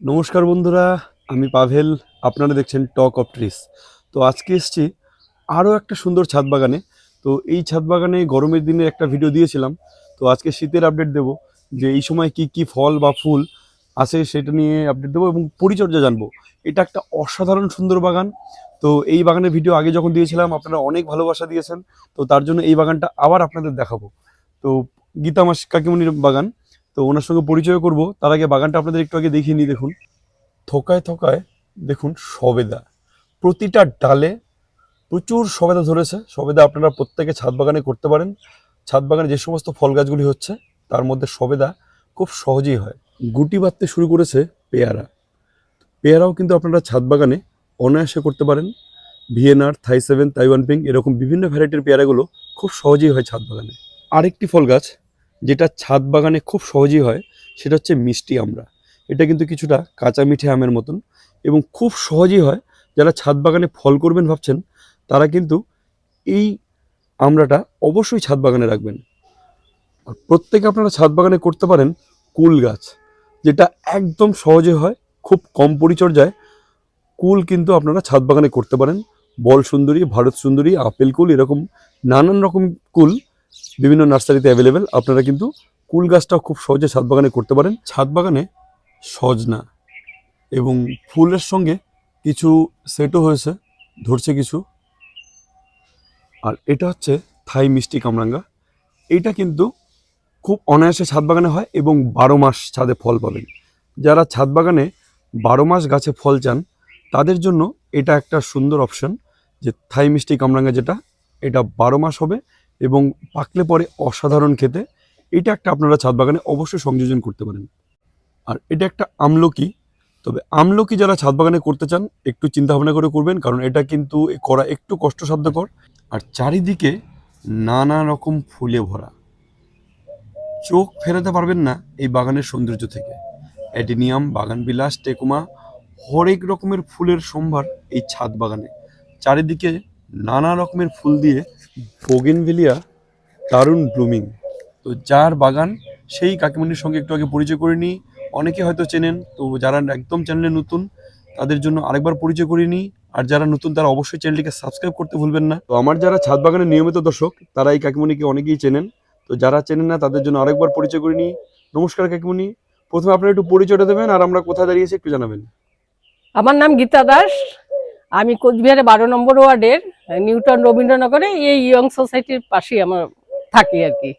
নমস্কার বন্ধুরা, আমি পাভেল, আপনারা দেখছেন টক অফ ট্রিস তো আজকে এসেছি আরও একটা সুন্দর ছাদ বাগানে। তো এই ছাদ বাগানে গরমের দিনে একটা ভিডিও দিয়েছিলাম। তো আজকে শীতের আপডেট দেব যে এই সময় কি কি ফল বা ফুল আসে সেটা নিয়ে আপডেট দেবো এবং পরিচর্যা জানব। এটা একটা অসাধারণ সুন্দর বাগান। তো এই বাগানের ভিডিও আগে যখন দিয়েছিলাম, আপনারা অনেক ভালোবাসা দিয়েছেন। তো তার জন্য এই বাগানটা আবার আপনাদের দেখাবো। তো গীতা মাস কাকিমণির বাগান। তো ওনার সঙ্গে পরিচয় করব। তার আগে বাগানটা আপনাদের একটু আগে দেখিয়ে নিই, দেখুন। থোকায় থোকায়, দেখুন, সবেদা। প্রতিটা ডালে প্রচুর সবেদা ধরেছে। সবেদা আপনারা প্রত্যেকে ছাদ বাগানে করতে পারেন। ছাদ বাগানে যে সমস্ত ফল গাছগুলি হচ্ছে, তার মধ্যে সবেদা খুব সহজেই হয়। গুটি বাঁধতে শুরু করেছে পেয়ারা। পেয়ারাও কিন্তু আপনারা ছাদ বাগানে অনায়াসে করতে পারেন। VNR Thai seven, Taiwan ping, এরকম বিভিন্ন ভ্যারাইটির পেয়ারাগুলো খুব সহজেই হয় ছাদ বাগানে। আরেকটি ফল গাছ যেটা ছাদ বাগানে খুব সহজেই হয়, সেটা হচ্ছে মিষ্টি আমরা। এটা কিন্তু কিছুটা কাঁচা মিঠে আমের মতন এবং খুব সহজেই হয়, যারা ছাদ বাগানে ফল করবেন ভাবছেন, তারা কিন্তু এই আমড়াটা অবশ্যই ছাদ বাগানে রাখবেন। আর প্রত্যেকে আপনারা ছাদ বাগানে করতে পারেন কুল গাছ, যেটা একদম সহজে হয়, খুব কম পরিচর্যায়। কুল কিন্তু আপনারা ছাদ বাগানে করতে পারেন। বল সুন্দরী ভারত সুন্দরী আপেল কুল, এরকম নানান রকম কুল বিভিন্ন নার্সারিতে অ্যাভেলেবেল আপনারা কিন্তু কুল গাছটাও খুব সহজে ছাদ বাগানে করতে পারেন। ছাদ বাগানে সজনা এবং ফুলের সঙ্গে কিছু সেটও হয়েছে, ধরছে কিছু। আর এটা হচ্ছে থাই মিষ্টি কামরাঙ্গা। এটা কিন্তু খুব অনায়াসে ছাদ বাগানে হয় এবং বারো মাস ছাদে ফল পাবেন। যারা ছাদ বাগানে বারো মাস গাছে ফল চান, তাদের জন্য এটা একটা সুন্দর অপশন যে থাই মিষ্টি কামরাঙ্গা যেটা, এটা বারো মাস হবে এবং পাকলে পরে অসাধারণ খেতে, এটা একটা আপনারা ছাদ বাগানে অবশ্যই সংযোজন করতে পারেন। আর এটা একটা আমলকি, তবে আমলকি যারা ছাদ বাগানে করতে চান, একটু চিন্তা ভাবনা করে করবেন, কারণ এটা কিন্তু করা একটু কষ্টসাধ্যকর। আর চারিদিকে নানা রকম ফুলে ভরা। চোখ ফেরাতে পারবেন না এই বাগানের সৌন্দর্য থেকে। অ্যাডিনিয়াম, বাগান বিলাস, টেকুমা, হরেক রকমের ফুলের সম্ভার এই ছাদ বাগানে। চারিদিকে নানা রকমের ফুল দিয়ে বোগেনভিলিয়া দারুণ ব্লুমিং। তো যার বাগান সেই কাকিমণির সঙ্গে একটু আগে পরিচয় করে নিই। অনেকে হয়তো চেনেন তো যারা একদম চ্যানেলে নতুন তাদের জন্য আরেকবার পরিচয় করে নিই। আর যারা নতুন তারা অবশ্যই চ্যানেলটিকে সাবস্ক্রাইব করতে ভুলবেন না। তো আমার যারা ছাদ বাগানের নিয়মিত দর্শক তারা এই কাকিমণিকে অনেকেই চেনেন। তো যারা চেনেন না তাদের জন্য আরেকবার পরিচয় করে নিই। নমস্কার কাকিমণি। প্রথমে আপনারা একটু পরিচয়টা দেবেন আর আমরা কোথায় দাঁড়িয়েছি একটু জানাবেন। আমার নাম গীতা দাস। আমি কোচবিহারে বারো নম্বর ওয়ার্ডের নিউটন রবীন্দ্রনগরে এই ইয়ং সোসাইটির পাশেই আমার থাকি আর কি।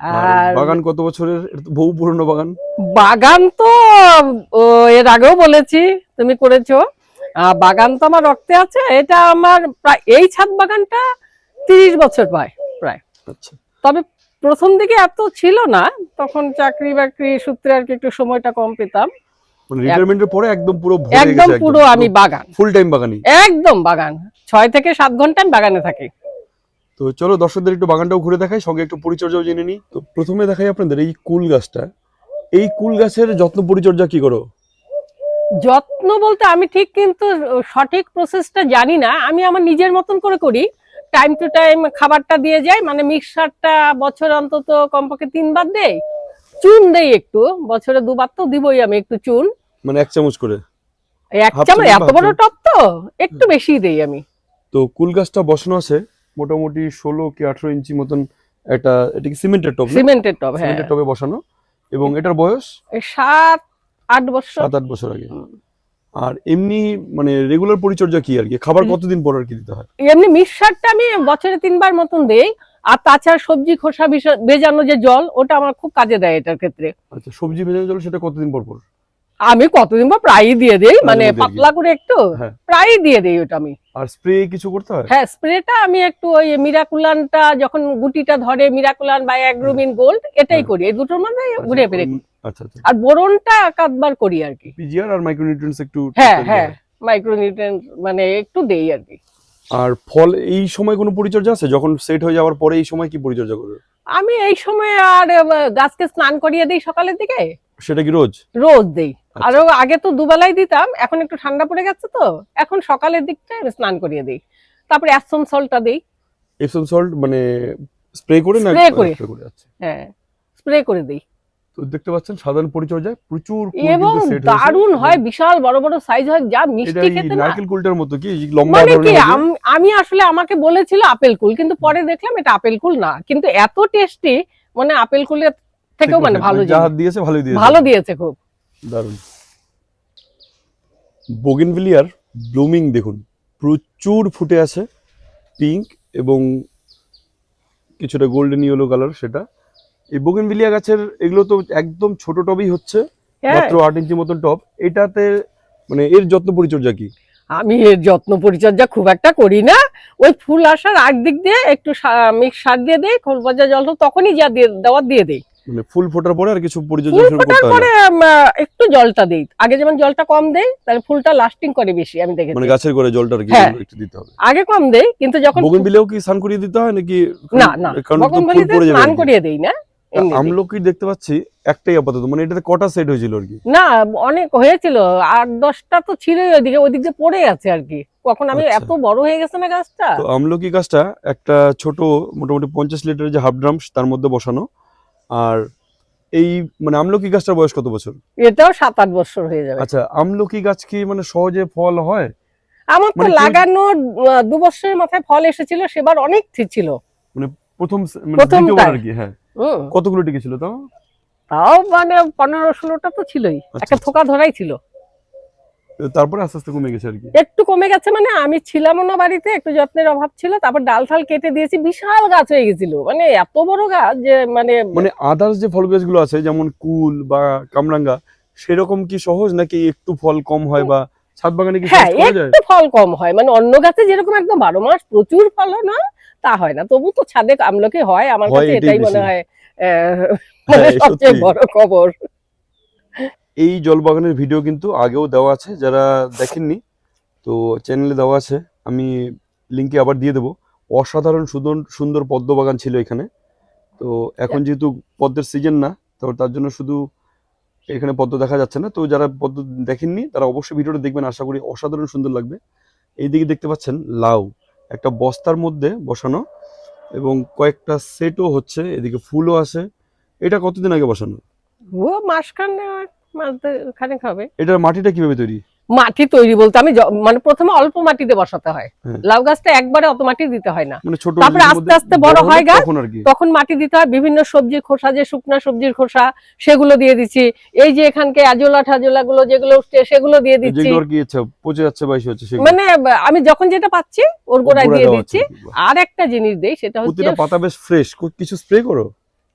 আর বাগান কত বছরের? বহু পুরনো বাগান। বাগান তো এর আগেও বলেছি তুমি করেছ। বাগান তো আমার রক্তে আছে এটা আমার প্রায় এই ছাদ বাগানটা তিরিশ বছর প্রায় প্রায়। আচ্ছা। তবে প্রথম দিকে এত ছিল না তখন চাকরি বাকরি সূত্রে আর কি একটু সময়টা কম পেতাম। রিটায়ারমেন্টের পরে একদম পুরো একদম পুরো আমি বাগান। ফুল টাইম বাগানি একদম বাগান। ছয় থেকে সাত ঘণ্টা আমি বাগানে থাকি। তো চলো দর্শকদের একটু বাগানটাও ঘুরে দেখাই সঙ্গে একটু পরিচর্যাও জেনে নিই। তো প্রথমে দেখাই আপনাদের এই কুল গাছটা। এই কুল গাছের যত্ন পরিচর্যা কি করো? যত্ন বলতে আমি ঠিক কিন্তু সঠিক প্রসেসটা জানি না। আমি আমার নিজের মতন করে করি। টাইম টু টাইম খাবারটা দিয়ে যাই মানে মিক্সারটা বছর অন্তত কমপক্ষে তিনবার দেই। চুন দেই একটু বছরে দুবার তো দিবই আমি একটু চুন। মানে এক চামচ করে? এক চামচ এত বড়? টপ তো? একটু বেশি দেই আমি। তো কুল গাছটা বসানো আছে মোটামুটি ষোলো কি আঠারো ইঞ্চি মতন একটা এটা কি সিমেন্টের টপ সিমেন্টের টপ হ্যাঁ। সিমেন্টের টবে বসানো। এবং এটার বয়স? সাত আট বছর। সাত আট বছর আগে। আর এমনি মানে রেগুলার পরিচর্যা কি আর কি? খাবার কতদিন পর আর কি দিতে হয়? এমনি মিক্সারটা আমি বছরে তিনবার মতন দেই। আর তাছাড়া সবজি খোসা ভেজানো যে জল ওটা আমার খুব কাজে দেয় এটার ক্ষেত্রে। আচ্ছা সবজি ভেজানো জল সেটা কতদিন পর পর? আমি কতদিন পর? প্রায়ই দিয়ে দেই মানে পাতলা করে একটু হ্যাঁ। প্রায়ই দিয়ে দেই ওটা আমি। আর স্প্রে কিছু করতে হয়? হ্যাঁ স্প্রেটা আমি একটু ওই মিরাকুলানটা যখন গুটিটা ধরে মিরাকুলান বা অ্যাগ্রোমিন গোল্ড এটাই। করি। এই দুটোর মধ্যে ঘুরে ফিরে। আচ্ছা আচ্ছা। আর বোরনটা একাধবার করি আর কি। পিজিআর আর মাইক্রোনিউট্রিয়েন্টস একটু হ্যাঁ হ্যাঁ। হয়। মানে একটু দেই আর কি। আর ফল এই সময় কোনো পরিচর্যা আছে? যখন সেট হয়ে যাওয়ার পরে এই সময় কি পরিচর্যা করবে? আমি এই সময় আর গাছকে স্নান করিয়ে দিই সকালের দিকে? সেটা কি রোজ? রোজ দেই। আচ্ছা। আরও আগে তো দুবেলাই দিতাম এখন একটু ঠান্ডা পড়ে গেছে তো এখন সকালের দিকটা আমি স্নান করিয়ে দিই। তারপরে অ্যাপসন সল্টটা দিই। এপসম সল্ট মানে স্প্রে করে না Spray করে। আচ্ছা। হ্যাঁ স্প্রে করে দিই। তো দেখতে পাচ্ছেন সাধারণ পরিচর্যায় প্রচুর এবং দারুণ হয় বিশাল বড় বড় সাইজ হয় যা মিষ্টি খেতে না। নারকেল কুলটার মতো কি? লম্বা মানে ধরনের আমি আসলে আমাকে বলেছিল আপেল কুল কিন্তু পরে দেখলাম এটা আপেল কুল না। কিন্তু এত টেস্টি মানে আপেল কুলের থেকেও মানে ভালো যা দিয়েছে ভালোই দিয়েছে। ভালো দিয়েছে খুব। দারুণ। বোগেনভিলিয়ার ব্লুমিং দেখুন প্রচুর ফুটে আছে পিঙ্ক এবং কিছুটা গোল্ডেন ইয়েলো কালার সেটা। এই বোগেনভিলিয়া গাছের এগুলো তো একদম ছোট টবই হচ্ছে হ্যাঁ। মাত্র আট ইঞ্চি মতন টব। এটাতে মানে এর যত্ন পরিচর্যা কি? আমি এর যত্ন পরিচর্যা খুব একটা করি না। ওই ফুল আসার আগ দিক দিয়ে একটু মিক্স সার দিয়ে দেই খোল ভাজা জল তো তখনই যা দিয়ে দেওয়া দিয়ে দেই। মানে ফুল ফোটার পরে আর কিছু পরিচর্যা শুরু করতে পরে একটু জলটা দেই। আগে যেমন জলটা কম দেই তাহলে ফুলটা লাস্টিং করে বেশি আমি দেখেছি। মানে গাছের করে জলটা আর কি হ্যাঁ। একটু দিতে হবে। আগে কম দেই কিন্তু যখন বোগেনভিলিয়াও কি স্নান করিয়ে দিতে হয় নাকি? না না। কারণ তো ফুল বগনভেলিতে স্নান করিয়ে দেই না। আমলকি দেখতে পাচ্ছি একটাই আপাতত মানে এটাতে কটা সেট হয়েছিল আর কি? না অনেক হয়েছিল। আট দশটা তো ছিলই ওইদিকে ওইদিক পড়ে আছে আর কি। কখন আমি আচ্ছা। এত বড় হয়ে গেছে না গাছটা? তো আমলকি গাছটা একটা ছোট মোটামুটি পঞ্চাশ লিটারের যে হাফ ড্রাম তার মধ্যে বসানো। আর এই মানে আমলকি গাছটার বয়স কত বছর? এটাও সাত আট বছর হয়ে যাবে। আচ্ছা আমলকি গাছ কি মানে সহজে ফল হয়? আমার তো মানে লাগানোর দু বছরের মাথায় ফল এসেছিল সেবার অনেক ছিল। প্রথম মানে। দ্বিতীয়বার আর কি হ্যাঁ। কতগুলো টিকেছিল তো তাও? মানে পনেরো ষোলোটা তো ছিলই। আচ্ছা, একটা আচ্ছা। থোকা ধরাই ছিল। তারপরে আস্তে আস্তে কমে গেছে আর কি। একটু কমে গেছে মানে আমি ছিলাম না বাড়িতে একটু যত্নের অভাব ছিল তারপর ডাল ফাল কেটে দিয়েছি বিশাল গাছ হয়ে গেছিল। মানে এত বড় গাছ যে মানে মানে আদার্স যে ফল গাছগুলো আছে যেমন কুল বা কামরাঙ্গা সেরকম কি সহজ নাকি একটু ফল কম হয় বা ছাদ বাগানে কি হ্যাঁ একটু ফল কম হয়। মানে অন্য গাছে যেরকম একদম বারো মাস প্রচুর ফল হয় না তা হয় না। তবু তো ছাদে আমলকি হয় আমার কাছে এটাই মনে হয় হ্যাঁ, সবচেয়ে। বড় খবর। এই জলবাগানের ভিডিও কিন্তু আগেও দেওয়া আছে যারা দেখেননি তো চ্যানেলে দেওয়া আছে আমি লিঙ্কে আবার দিয়ে দেবো। অসাধারণ সুন্দর সুন্দর পদ্ম বাগান ছিল এখানে। তো এখন যেহেতু পদ্মের সিজন না তো তার জন্য শুধু এখানে পদ্ম দেখা যাচ্ছে না। তো যারা পদ্ম দেখেননি তারা অবশ্যই ভিডিওটা দেখবেন। আশা করি অসাধারণ সুন্দর লাগবে। এইদিকে দেখতে পাচ্ছেন লাউ। একটা বস্তার মধ্যে বসানো এবং কয়েকটা সেটও হচ্ছে এদিকে ফুলও আছে। এটা কতদিন আগে বসানো? ও মাসখানে মাস খানেক হবে। এটার মাটিটা কীভাবে তৈরি? মাটি তৈরি বলতে আমি মানে প্রথমে অল্প মাটিতে বসাতে হয়। হ্যাঁ। লাউ গাছটা একবারে অত মাটি দিতে হয় না। মানে তারপরে আস্তে আস্তে বড় হয় গাছ। তখন মাটি দিতে হয়। বিভিন্ন সবজির খোসা যে শুকনা সবজির খোসা সেগুলো দিয়ে দিচ্ছি। এই যে এখানকে আজোলা ঠাজোলা গুলো যেগুলো উঠছে সেগুলো দিয়ে দিচ্ছি। মানে আমি যখন যেটা পাচ্ছি ওর গোড়ায় দিয়ে দিচ্ছি। আর একটা জিনিস দেই সেটা হচ্ছে পাতা বেশ ফ্রেশ কিছু স্প্রে করো?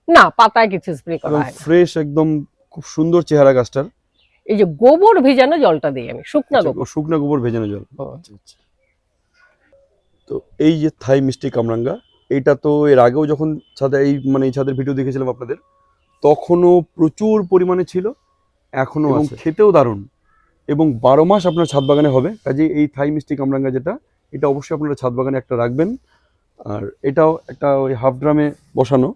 না পাতায় কিছু স্প্রে করা হয় ফ্রেশ একদম খুব সুন্দর চেহারা গাছটার। এই যে গোবর ভেজানো জলটা দিই আমি শুকনা গোবর। শুকনো গোবর ভেজানো জল। আচ্ছা, আচ্ছা। তো এই যে থাই মিষ্টি কামরাঙ্গা এইটা তো এর আগেও যখন ছাদে এই মানে এই ছাদের ভিডিও দেখেছিলাম আপনাদের তখনও প্রচুর পরিমাণে ছিল এখনও এবং আছে। খেতেও দারুণ। এবং বারো মাস আপনার ছাদ বাগানে হবে কাজে এই থাই মিষ্টি কামরাঙ্গা যেটা এটা অবশ্যই আপনারা ছাদ বাগানে একটা রাখবেন। আর এটাও একটা ওই হাফ ড্রামে বসানো।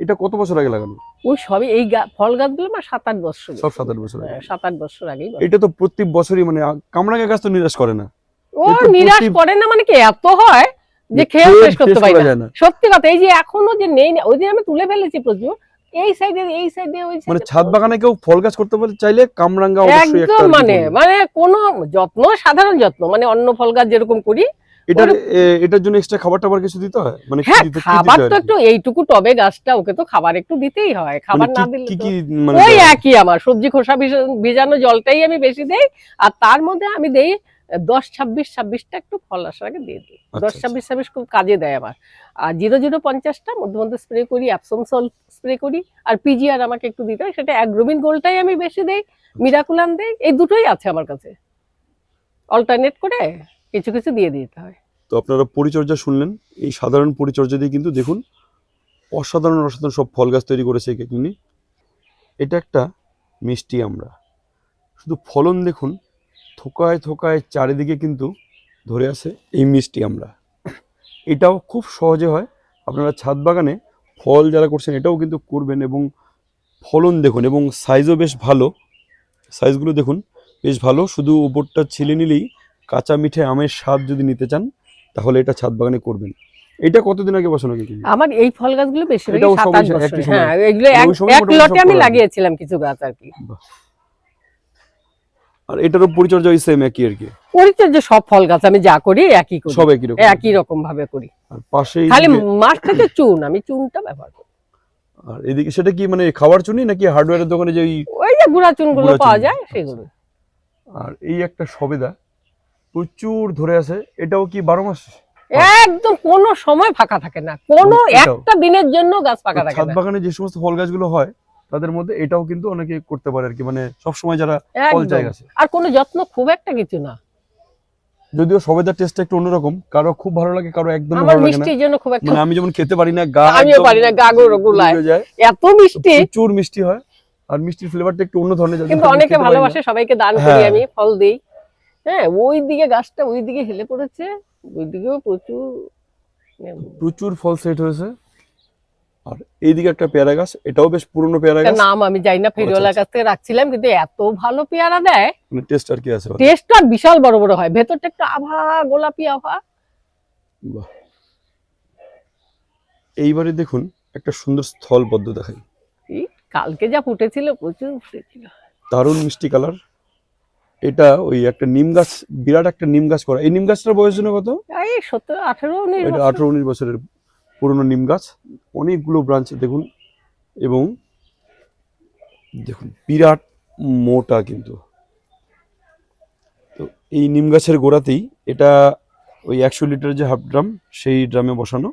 এটা কত বছর আগে লাগানো? ওই সবই এই ফল গাছগুলো আমার সাত আট বছর সব সাত আট বছর আগে। হ্যাঁ, সাত আট বছর আগেই বলে। এটা তো প্রত্যেক বছরই মানে কামরাঙ্গা গাছ তো নিরাশ করে না। ও নিরাশ করে না মানে কি এত হয় যে খেয়ে শেষ করতে পারি না। সত্যি কথা এই যে এখনও যে নেই ওই দিন আমি তুলে ফেলেছি প্রচুর এই সাইডে এই সাইডে ওই মানে ছাদ বাগানে কেউ ফল গাছ করতে বলে চাইলে কামরাঙ্গা অবশ্যই একদম মানে মানে কোনো যত্ন সাধারণ যত্ন মানে অন্য ফল গাছ যেরকম করি এটার এটার জন্য এক্সট্রা খাবার টাবার কিছু দিতে হয়? মানে হ্যাঁ খাবার তো একটু এইটুকু টবে গাছটা ওকে তো খাবার একটু দিতেই হয়। খাবার মানে না দিলে কি কি মানে ওই একই আমার সবজি খোসা ভিজা- ভিজানো জলটাই আমি বেশি দেই আর তার মধ্যে আমি দেই দশ ছাব্বিশ ছাব্বিশটা একটু ফল আসার আগে দিয়ে দিই। আচ্ছা, দশ আচ্ছা। ছাব্বিশ ছাব্বিশ খুব কাজে দেয় আমার। আর জিরো জিরো পঞ্চাশটা মধ্যে মধ্যে স্প্রে করি অ্যাপসম সল স্প্রে করি আর পিজিআর আমাকে একটু দিতে হয় সেটা অ্যাগ্রোমিন গোলটাই আমি বেশি দেই মিরাকুলান দেই এই দুটোই আছে আমার কাছে। অল্টারনেট করে কিছু কিছু দিয়ে দিতে হয়। তো আপনারা পরিচর্যা শুনলেন। এই সাধারণ পরিচর্যা দিয়ে কিন্তু দেখুন, অসাধারণ অসাধারণ সব ফল গাছ তৈরি করেছে এখানে এটা একটা মিষ্টি আমরা। শুধু ফলন দেখুন, থোকায় থোকায় চারিদিকে কিন্তু ধরে আছে এই মিষ্টি আমরা। এটাও খুব সহজে হয়। আপনারা ছাদ বাগানে ফল যারা করছেন এটাও কিন্তু করবেন এবং ফলন দেখুন এবং সাইজও বেশ ভালো। সাইজগুলো দেখুন, বেশ ভালো। শুধু ওপরটা ছিলে নিলেই কাঁচা মিঠে আমের স্বাদ যদি নিতে চান তাহলে এটা ছাদ বাগানে করবেন। এটা কতদিন আগে বসানো কি আমার এই ফল গাছগুলো বছর হ্যাঁ এগুলো এক লটে আমি লাগিয়েছিলাম কিছু গাছ আর কি। আর এটারও পরিচর্যা ওই সেম একই আর কি? পরিচর্যা সব ফল গাছ আমি যা করি একই করি। সব একই রকম। একই রকম ভাবে করি। আর পাশেই খালি থেকে চুন আমি চুনটা ব্যবহার করি। আর এদিকে সেটা কি মানে খাবার চুনি নাকি হার্ডওয়্যারের দোকানে যে ওই যে গুঁড়া চুনগুলো পাওয়া যায় সেগুলো। আর এই একটা সবেদা প্রচুর ধরে আছে এটাও কি বারো মাস? একদম কোনো সময় ফাঁকা থাকে না কোনো একটা দিনের জন্য গাছ ফাঁকা থাকে ছাদ বাগানে যে সমস্ত ফল গাছগুলো হয় তাদের মধ্যে এটাও কিন্তু অনেকে করতে পারে আর কি মানে সবসময় যারা ফল। চাই গাছে। আর কোনো যত্ন খুব একটা কিছু না। যদিও সবেদার টেস্টটা একটু অন্যরকম কারও খুব ভালো লাগে কারও একদম ভালো লাগে না। মিষ্টির জন্য খুব একটা মানে আমি যেমন খেতে পারি না গা আমিও পারি না, গা গুলো গুলায়। এত মিষ্টি। প্রচুর মিষ্টি হয় আর মিষ্টির ফ্লেভারটা একটু অন্য ধরনের কিন্তু অনেকে। ভালোবাসে সবাইকে দান করি হ্যাঁ। আমি ফল দিই। হ্যাঁ ওই দিকে গাছটা ওই দিকে হেলে পড়েছে ওই দিকেও প্রচুর প্রচুর ফল সেট হয়েছে। আর এইদিকে একটা পেয়ারা গাছ এটাও বেশ পুরনো পেয়ারা গাছ। নাম আমি জানি না ফেরিওয়ালার আচ্ছা। কাছ থেকে রাখছিলাম কিন্তু এত ভালো পেয়ারা দেয়। মানে টেস্ট আর কি আছে ওর। টেস্টটা বিশাল বড় বড় হয় ভেতরটা একটু আভা গোলাপি আভা। বাহ। এইবারে দেখুন একটা সুন্দর স্থল পদ্ম দেখাই। কালকে যা ফুটেছিল প্রচুর ফুটেছিল। দারুণ মিষ্টি কালার। এটা ওই একটা নিম গাছ বিরাট একটা নিম গাছ করা। এই নিম গাছটার বয়স জন্য কত? এই আঠেরো এটা বছর। আঠারো উনিশ বছরের পুরনো নিম গাছ। অনেকগুলো ব্রাঞ্চ দেখুন। এবং দেখুন বিরাট মোটা কিন্তু। তো এই নিম গাছের গোড়াতেই এটা ওই একশো লিটার যে হাফ ড্রাম সেই ড্রামে বসানো।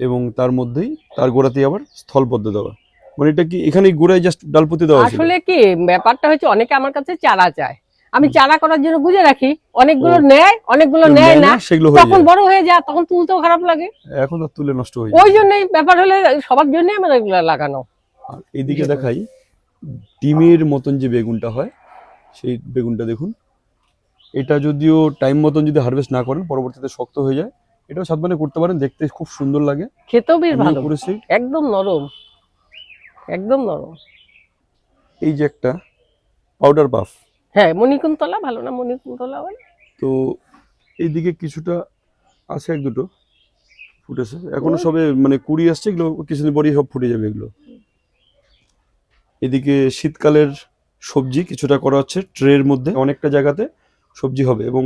এবং তার মধ্যেই তার গোড়াতেই আবার স্থলপদ্ম দেওয়া। মানে এটা কি এখানে গোড়ায় জাস্ট ডালপতি দেওয়া আসলে কি ব্যাপারটা হচ্ছে অনেকে আমার কাছে চারা চায়। আমি চারা করার জন্য গুজে রাখি অনেকগুলো। নেয় অনেকগুলো নেয় না তখন বড় হয়ে যায় তখন তুলতেও খারাপ লাগে। এখন আর তুলে নষ্ট হয়ে ওই জন্যই ব্যাপার হলে সবার জন্যই আমার এগুলো লাগানো। আর এদিকে দেখাই ডিমের মতন যে বেগুনটা হয় সেই বেগুনটা দেখুন। এটা যদিও টাইম মতন যদি হারভেস্ট না করেন পরবর্তীতে শক্ত হয়ে যায়। এটাও সাবধানে করতে পারেন দেখতে খুব সুন্দর লাগে। খেতেও বেশ ভালো। করেছি। একদম নরম। একদম নরম। এই যে একটা পাউডার পাফ হ্যাঁ মণিকুন্তলা ভালো না মণিকুন্তলা বলে? তো এইদিকে কিছুটা আছে এক দুটো ফুটেছে। এখনও সবে মানে কুড়ি আসছে এগুলো কিছুদিন পরেই সব ফুটে যাবে এগুলো। এদিকে শীতকালের সবজি কিছুটা করা হচ্ছে ট্রের মধ্যে অনেকটা জায়গাতে সবজি হবে এবং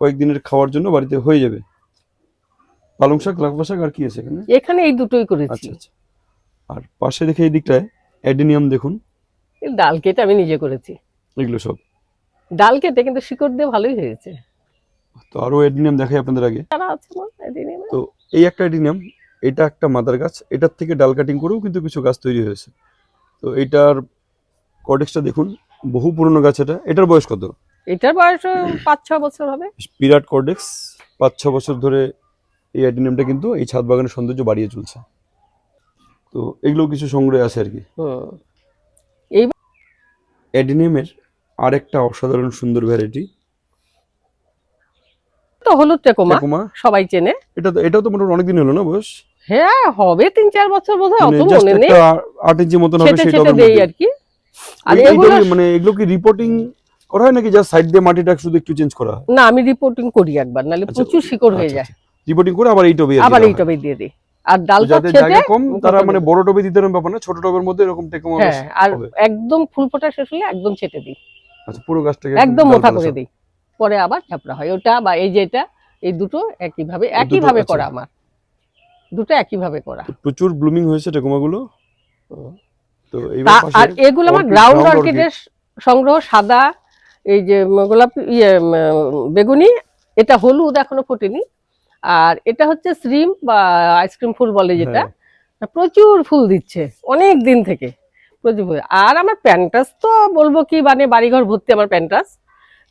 কয়েকদিনের খাওয়ার জন্য বাড়িতে হয়ে যাবে। পালং শাক লাফা শাক আর কি আছে এখানে? এখানে এই দুটোই করেছি। আচ্ছা আচ্ছা। আর পাশে দেখে এই দিকটায় অ্যাডিনিয়াম দেখুন। এই ডাল কেটে আমি নিজে করেছি। এগুলো সব। ডাল কেটে কিন্তু শিকড় দিয়ে ভালোই হয়েছে। তো আরও এডিনিয়াম দেখাই আপনাদের আগে। তো এই একটা অ্যাডিনিয়াম এটা একটা মাদার গাছ এটার থেকে ডাল কাটিং করেও কিন্তু কিছু গাছ তৈরি হয়েছে। তো এটার কর্ডেক্সটা দেখুন বহু পুরনো গাছ এটা। এটার বয়স কত? এটার বয়স পাঁচ ছ বছর হবে। বিরাট কর্ডেক্স পাঁচ ছ বছর ধরে এই অ্যাডিনিয়ামটা কিন্তু এই ছাদ বাগানের সৌন্দর্য বাড়িয়ে চলছে। তো এগুলো কিছু সংগ্রহে আছে আর কি। অ্যাডিনিয়ামের আরেকটা অসাধারণ সুন্দর ভ্যারাইটি তো হলুদ টেকোমা টেকোমা। সবাই চেনে। এটা তো এটাও তো মোটামুটি অনেকদিন হলো না বয়স? হ্যাঁ হবে তিন চার বছর বোধ হয় মানে অত মনে নেই। আট ইঞ্চি মতন হবে টবের দেই আর কি। আর এগুলো মানে এগুলো কি রিপোর্টিং করা হয় নাকি জাস্ট সাইড দিয়ে মাটিটা শুধু একটু চেঞ্জ করা হয়? না আমি রিপোর্টিং করি একবার নাহলে আচ্ছা, প্রচুর শিকড় হয়ে যায়। রিপোর্টিং করে আবার এই টবে আবার এই টবে দিয়ে দিই। আর ডালটা জায়গা কম তারা মানে বড় টবে দিতে হবে না ছোট টবের মধ্যে এরকম টেকমা হ্যাঁ আর একদম ফুল ফোটা শেষ হলে একদম ছেটে দিই। আচ্ছা পুরো গাছটাকে একদম মোটা করে। দিই। পরে আবার ঝাপড়া হয়। ওটা বা এই যে এটা এই দুটো একই ভাবে একই ভাবে আচ্ছা। করা আমার। দুটো একই ভাবে করা। প্রচুর ব্লুমিং হয়েছে টেকুমাগুলো তো আর এগুলো আমার গ্রাউন্ড অর্কিডের সংগ্রহ সাদা এই যে গোলাপ ইয়ে বেগুনি এটা হলুদ এখনও ফোটেনি। আর এটা হচ্ছে শ্রিম বা আইসক্রিম ফুল বলে যেটা। হ্যাঁ। প্রচুর ফুল দিচ্ছে অনেক দিন থেকে। ফুল আর আমার প্যান্টাস তো বলব কি মানে বাড়িঘর ভর্তি আমার প্যান্টাস।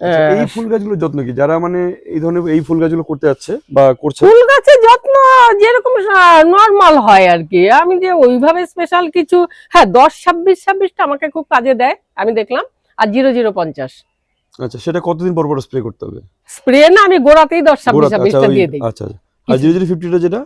আচ্ছা, এই ফুল গাছগুলোর যত্ন কি? যারা মানে এই ধরনের এই ফুল গাছগুলো করতে যাচ্ছে বা করছে? ফুল গাছের যত্ন যেরকম নর্মাল হয় আর কি। আমি যে ওইভাবে স্পেশাল কিছু হ্যাঁ দশ ছাব্বিশ ছাব্বিশটা আমাকে খুব কাজে দেয় আমি দেখলাম আর জিরো জিরো পঞ্চাশ। আচ্ছা সেটা কতদিন পর পর স্প্রে করতে হবে? স্প্রে না আমি গোড়াতেই দশ ছাব্বিশ আচ্ছা, ছাব্বিশটা দিয়ে দিই। আচ্ছা আচ্ছা। আর জিরো জিরো ফিফটিটা যেটা?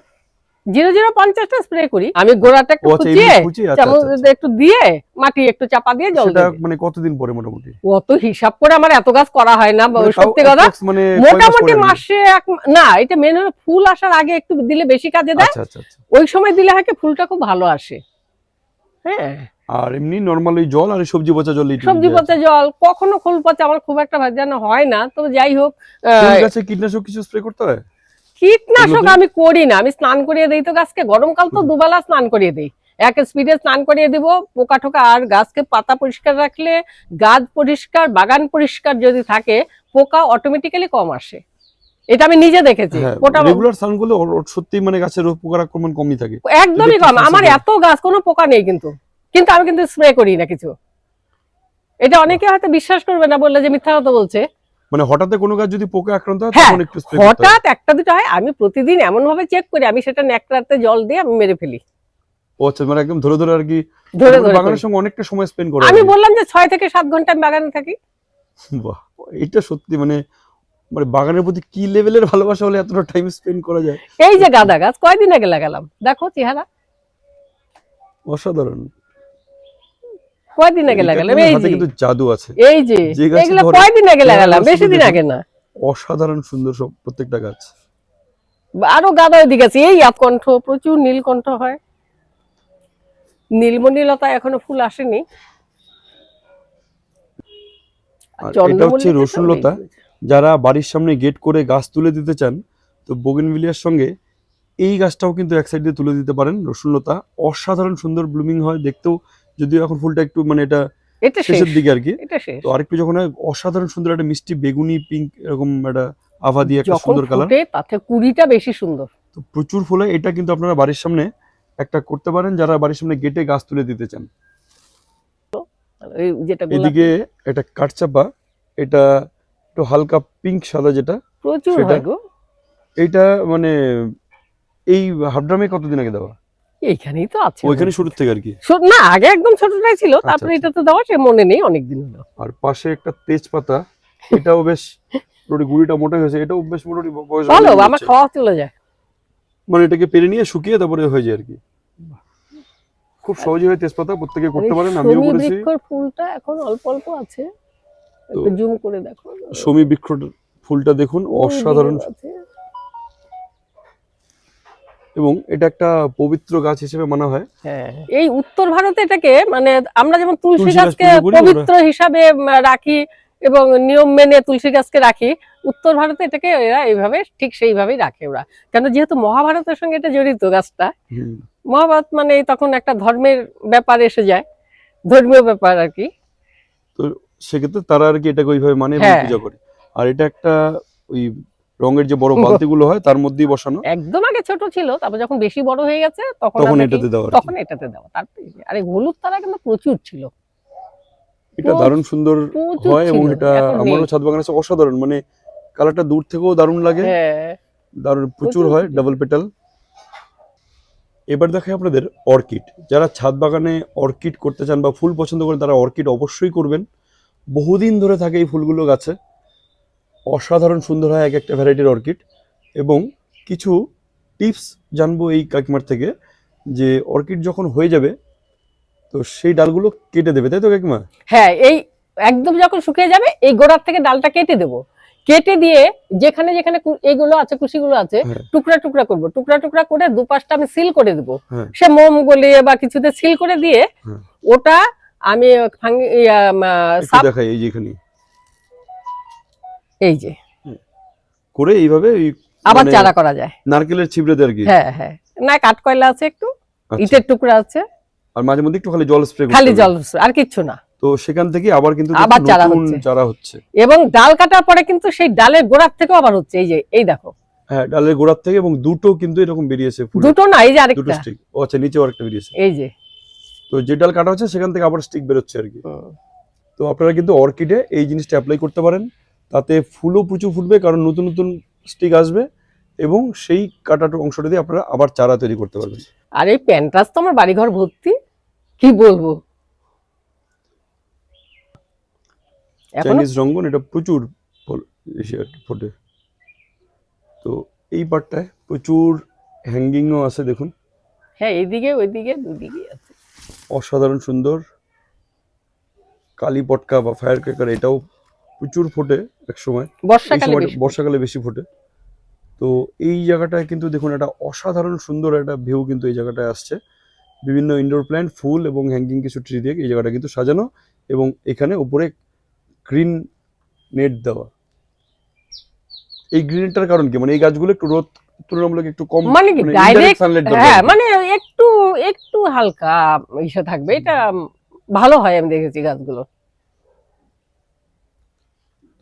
জিরো জিরো পঞ্চাশটা স্প্রে করি আমি গোড়াটা একটু আচ্ছা কুচিয়ে আচ্ছা আচ্ছা। একটু দিয়ে মাটি একটু চাপা দিয়ে জল। মানে কতদিন পরে মোটামুটি অত হিসাব করে আমার এত গাছ করা হয় না মানে সত্যি কথা approx মানে মোটামুটি? মাসে এক না এটা মেন হলো ফুল আসার আগে একটু দিলে বেশি কাজে দেয় ওই সময় দিলে হয় ফুলটা খুব ভালো আসে হ্যাঁ আর এমনি নরমাল জল আর সবজি পচা জল সবজি পচা জল কখনো ফুল পচা আমার খুব একটা ভাজানো হয় না তবে যাই হোক। গাছে কীটনাশক কিছু স্প্রে করতে হয় কীটনাশক আমি করি না। আমি স্নান করিয়ে দিই তো গাছকে। গরমকাল তো দুবেলা স্নান করিয়ে দিই। এক স্পিডে স্নান করিয়ে দিব পোকা টোকা আর গাছকে পাতা পরিষ্কার রাখলে গাছ পরিষ্কার বাগান পরিষ্কার যদি থাকে পোকা অটোমেটিক্যালি কম আসে। এটা আমি নিজে দেখেছি হ্যাঁ ওটা রেগুলার স্নান করলে সত্যি মানে গাছের পোকার আক্রমণ কমই থাকে। একদমই কম। আমার এত গাছ কোনো পোকা নেই কিন্তু। কিন্তু আমি কিন্তু স্প্রে করি না কিছু। এটা অনেকে হয়তো বিশ্বাস করবে না বললে যে মিথ্যা কথা বলছে। মানে হঠাৎ কোনো গাছ যদি পোকা আক্রান্ত হয় হ্যাঁ, তখন একটু স্প্রে করতে হয় হঠাৎ একটা দুটো হয় আমি প্রতিদিন এমন ভাবে চেক করি আমি সেটা ন্যাকড়াতে জল দিয়ে আমি মেরে ফেলি। ও আচ্ছা মানে একদম ধরে ধরে আর কি ধরে ধরে বাগানের সঙ্গে অনেকটা সময় স্পেন্ড করে আমি বললাম যে ছয় থেকে সাত ঘণ্টা আমি বাগানে থাকি। বাহ এটা সত্যি মানে মানে বাগানের প্রতি কি লেভেলের ভালোবাসা হলে এতটা টাইম স্পেন্ড করা যায়? এই যে গাঁদা গাছ কয়দিন আগে লাগালাম? দেখো চেহারা। অসাধারণ। কয়দিন আগে লাগালাম? এই যে। কিন্তু জাদু আছে। এই যে এগুলো কয়দিন আগে লাগালাম? বেশি দিন আগে না? অসাধারণ সুন্দর সব প্রত্যেকটা গাছ। আরও গাঁদা ওইদিকে আছে। এই প্রচুর নীলকণ্ঠ হয়। নীলমণিলতা এখনও ফুল আসেনি। এটা হচ্ছে তো রসুন লতা যারা বাড়ির সামনে গেট করে গাছ তুলে দিতে চান তো বোগেনভিলিয়ার সঙ্গে এই গাছটাও কিন্তু এক সাইড দিয়ে তুলে দিতে পারেন রসুনলতা অসাধারণ সুন্দর ব্লুমিং হয় দেখতেও যদিও এখন ফুলটা একটু মানে এটা শেষের দিকে আর কি। তো আরেকটু যখন অসাধারণ সুন্দর একটা মিষ্টি বেগুনি পিঙ্ক এরকম একটা আভা দিয়ে একটা সুন্দর কালার তাতে কুড়িটা বেশি সুন্দর। তো প্রচুর ফুল এটা কিন্তু আপনারা বাড়ির সামনে একটা করতে পারেন যারা বাড়ির সামনে গেটে গাছ তুলে দিতে চান। এদিকে এটা কাঠচাপা এটা একটু হালকা পিঙ্ক সাদা যেটা প্রচুর হয় গো। এইটা মানে এই হাফ ড্রামে কতদিন আগে দেওয়া? এইখানেই তো আছে ওইখানে শুরুর থেকে আর কি? না আগে একদম ছোটটাই ছিল তারপরে আচ্ছা। এটা তো দেওয়া সে মনে নেই অনেকদিন হলো। আর পাশে একটা তেজপাতা এটাও বেশ মোটামুটি গুড়িটা মোটা হয়েছে এটাও বেশ মোটামুটি বয়স ভালো আমার খাওয়া চলে যায়। মানে এটাকে পেরে নিয়ে শুকিয়ে তারপরে হয়ে যায় আর কি। খুব সহজে হয় তেজপাতা প্রত্যেকে করতে এই পারেন আমিও করেছি। বৃক্ষর ফুলটা এখন অল্প অল্প আছে। একটু জুম করে দেখো। সমী বৃক্ষ ফুলটা দেখুন অসাধারণ। এবং এটা একটা পবিত্র গাছ হিসেবে মানা হয়। হ্যাঁ। এই উত্তর ভারতে এটাকে মানে আমরা যেমন তুলসী গাছকে পবিত্র হিসাবে রাখি এবং নিয়ম মেনে তুলসী গাছকে রাখি উত্তর ভারতে এটাকে এরা এইভাবে ঠিক সেইভাবেই রাখে ওরা। কেন যেহেতু মহাভারতের সঙ্গে এটা জড়িত গাছটা মহাভারত মানে তখন একটা ধর্মের ব্যাপার এসে যায় ধর্মীয় ব্যাপার আর কি। তো সেক্ষেত্রে তারা আর কি এটাকে ওইভাবে মানে হ্যাঁ। পূজা করে। আর এটা একটা ওই রঙের যে বড় বালতিগুলো হয় তার মধ্যেই বসানো। একদম আগে ছোট ছিল তারপর যখন বেশি বড় হয়ে গেছে তখন তখন এটাতে কি। তখন এটাতে দেওয়া। তারপরে আরে হলুদ তারা কিন্তু প্রচুর ছিল। এটা দারুণ সুন্দর হয় এবং এটা আমারও ছাদ বাগান আছে অসাধারণ। মানে কালারটা দূর থেকেও দারুণ লাগে। হ্যাঁ। দারুণ প্রচুর প্রচুর হয় ডাবল পেটাল এবার দেখাই আপনাদের অর্কিড। যারা ছাদ বাগানে অর্কিড করতে চান বা ফুল পছন্দ করেন তারা অর্কিড অবশ্যই করবেন। বহুদিন ধরে থাকে এই ফুলগুলো গাছে। অসাধারণ সুন্দর হয় এক একটা ভ্যারাইটির অর্কিড এবং কিছু টিপস জানব এই কাকিমার থেকে যে অর্কিড যখন হয়ে যাবে তো সেই ডালগুলো কেটে দেবে তাই তো কাকিমা হ্যাঁ এই একদম যখন শুকিয়ে যাবে এই গোড়ার থেকে ডালটা কেটে দেবো কেটে দিয়ে যেখানে যেখানে এগুলো আছে কুশিগুলো আছে হ্যাঁ। টুকরা টুকরা করব টুকরা টুকরা করে দুপাশটা আমি সিল করে দেবো হ্যাঁ। সে মোম গলিয়ে বা কিছুতে সিল করে দিয়ে হ্যাঁ। ওটা আমি দেখাই এই যে এখানে এই যে। করে এইভাবে এই আবার মানে চারা করা যায়। নারকেলের ছিবড়ে আর কি? হ্যাঁ হ্যাঁ। না কাঠকয়লা আছে একটু। আচ্ছা। ইটের টুকরা আছে। আর মাঝে মধ্যে একটু খালি জল স্প্রে খালি জল আর কিচ্ছু না। তো সেখান থেকে আবার কিন্তু আবার চারা হচ্ছে। চারা হচ্ছে। এবং ডাল কাটার পরে কিন্তু সেই ডালের গোড়ার থেকেও আবার হচ্ছে। এই যে এই দেখো। হ্যাঁ ডালের গোড়ার থেকে এবং দুটো কিন্তু এরকম বেরিয়েছে ফুল। দুটো না এই যে আরেকটা। দুটো স্টিক ও আচ্ছা নিচেও আরেকটা বেরিয়েছে। এই যে। তো যে ডাল কাটা হচ্ছে সেখান থেকে আবার স্টিক বেরোচ্ছে আর কি। তো আপনারা কিন্তু অর্কিডে এই জিনিসটা অ্যাপ্লাই করতে পারেন। তাতে ফুলও প্রচুর ফুটবে কারণ নতুন নতুন স্টিক আসবে এবং সেই কাটাটা অংশটা দিয়ে আপনারা আবার চারা তৈরি করতে পারবেন। আর এই প্যান্টাস তো আমার বাড়িঘর ভর্তি কি বলব? চাইনিজ রঙ্গন এটা প্রচুর ফোটে। তো এই পার্টটায় প্রচুর হ্যাঙ্গিংও আছে দেখুন। হ্যাঁ এইদিকে ওইদিকে দুদিকে আছে। অসাধারণ সুন্দর। কালী পটকা বা ফায়ার ক্র্যাকার এটাও প্রচুর ফোটে এক সময় বর্ষাকালে বেশি। বর্ষাকালে বেশি ফোটে। তো এই জায়গাটায় কিন্তু দেখুন একটা অসাধারণ সুন্দর একটা ভিউ কিন্তু এই জায়গাটায় আসছে। বিভিন্ন ইনডোর প্ল্যান্ট ফুল এবং হ্যাঙ্গিং কিছু ট্রি দিয়ে এই জায়গাটা কিন্তু সাজানো এবং এখানে উপরে গ্রিন নেট দেওয়া। এই গ্রিন নেটটার কারণ কি? মানে এই গাছগুলো একটু রোদ তুলনামূলক একটু কম মানে ডাইরেক্ট দরকার হ্যাঁ মানে একটু একটু হালকা ইসে থাকবে। এটা ভালো হয় আমি দেখেছি গাছগুলো।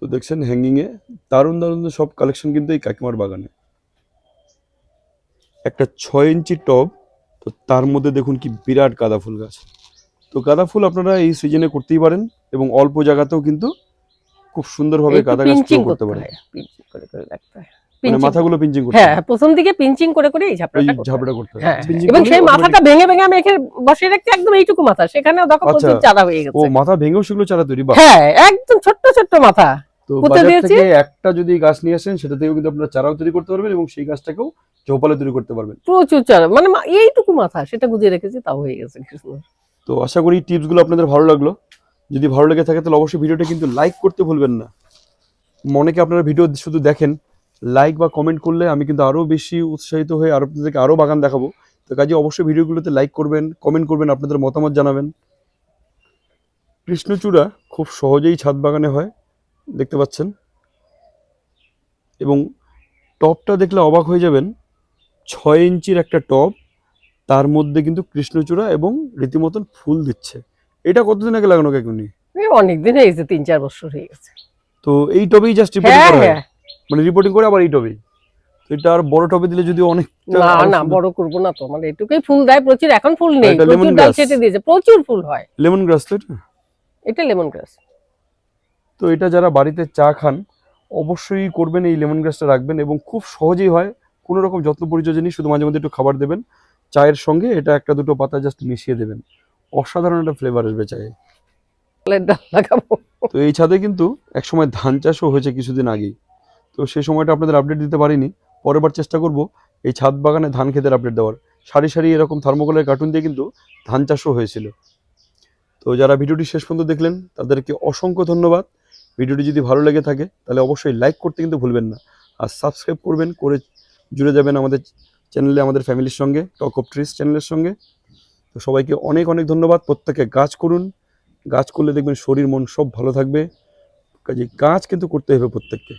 তো দেখছেন হ্যাঙ্গিং এ দারুণ দারুণ সব কালেকশন কিন্তু এই কাকিমার বাগানে। একটা ছয় ইঞ্চি টব তো তার মধ্যে দেখুন কি বিরাট গাঁদা ফুল গাছ। তো গাঁদা ফুল আপনারা এই সিজনে করতেই পারেন এবং অল্প জায়গাতেও কিন্তু খুব সুন্দরভাবে গাঁদা গাছ করতে পারেন। হয় মানে মাথাগুলো পিঞ্চিং করতে হ্যাঁ প্রথম দিকে পিঞ্চিং করে করে এই ঝাপড়াটা করতে হয়। ঝাপড়া করতে হ্যাঁ। এবং সেই মাথাটা ভেঙে ভেঙে আমি এখানে বসিয়ে রাখছি একদম এইটুকু মাথা। সেখানেও দেখো আচ্ছা। প্রচুর চারা হয়ে ও মাথা ভেঙেও সেগুলো চারা তৈরি হ্যাঁ একদম ছোট্ট ছোট্ট মাথা। তো বাজার। থেকে একটা যদি গাছ নিয়ে আসেন সেটা থেকেও কিন্তু আপনারা চারাও তৈরি করতে পারবেন এবং সেই গাছটাকেও ঝোপালে তৈরি করতে পারবেন। প্রচুর চারা মানে এইটুকু মাথা সেটা গুজিয়ে রেখেছি তাও হয়ে গেছে তো আশা করি টিপসগুলো আপনাদের ভালো লাগল। যদি ভালো লেগে থাকে তাহলে অবশ্যই ভিডিওটা কিন্তু লাইক করতে ভুলবেন না। মনেকে আপনারা ভিডিও শুধু দেখেন লাইক বা কমেন্ট করলে আমি কিন্তু আরও বেশি উৎসাহিত হয়ে আরও আপনাদেরকে আরও বাগান দেখাবো। তো কাজে অবশ্যই ভিডিওগুলোতে লাইক করবেন কমেন্ট করবেন আপনাদের মতামত জানাবেন। কৃষ্ণচূড়া খুব সহজেই ছাদ বাগানে হয়। দেখতে পাচ্ছেন। এবং টপটা দেখলে অবাক হয়ে যাবেন ছয় ইঞ্চির একটা টপ তার মধ্যে কিন্তু কৃষ্ণচূড়া এবং রীতিমতন ফুল দিচ্ছে। এটা কতদিন আগে লাগানো কাকুনি অনেকদিন হয়ে গেছে তিন চার বছর হয়ে গেছে। তো এই টবেই জাস্ট রিপোর্টিং করা হয়? মানে রিপোর্টিং করে আবার এই টবেই এটা আর বড় টবে দিলে যদি অনেক না না বড় করব না তো। মানে এটুকুই ফুল দেয় প্রচুর এখন ফুল নেই। প্রচুর ডাল। ছেটে দিয়েছে প্রচুর ফুল হয়। লেমন গ্রাস তো এটা? এটা লেমন গ্রাস। তো এটা যারা বাড়িতে চা খান অবশ্যই করবেন এই লেমন গ্রাসটা রাখবেন এবং খুব সহজেই হয় কোনো রকম যত্ন পরিচর্যা নেই শুধু মাঝে মধ্যে একটু খাবার দেবেন চায়ের সঙ্গে এটা একটা দুটো পাতা জাস্ট মিশিয়ে দেবেন। অসাধারণ একটা ফ্লেভার আসবে চায়ে। তো এই ছাদে কিন্তু একসময় ধান চাষও হয়েছে কিছুদিন আগেই। তো সেই সময়টা আপনাদের আপডেট দিতে পারিনি পরের বার চেষ্টা করব এই ছাদ বাগানে ধান খেতের আপডেট দেওয়ার। সারি সারি এরকম থার্মোকলের কার্টুন দিয়ে কিন্তু ধান চাষও হয়েছিল। তো যারা ভিডিওটি শেষ পর্যন্ত দেখলেন তাদেরকে অসংখ্য ধন্যবাদ। ভিডিওটি যদি ভালো লেগে থাকে, তাহলে অবশ্যই লাইক করতে কিন্তু ভুলবেন না। আর সাবস্ক্রাইব করবেন, করে জুড়ে যাবেন আমাদের চ্যানেলে আমাদের ফ্যামিলির সঙ্গে টক অফ ট্রিস চ্যানেলের সঙ্গে। তো সবাইকে অনেক অনেক ধন্যবাদ। প্রত্যেকে গাছ করুন। গাছ করলে দেখবেন শরীর, মন সব ভালো থাকবে। কাজে গাছ কিন্তু করতে হবে প্রত্যেককে।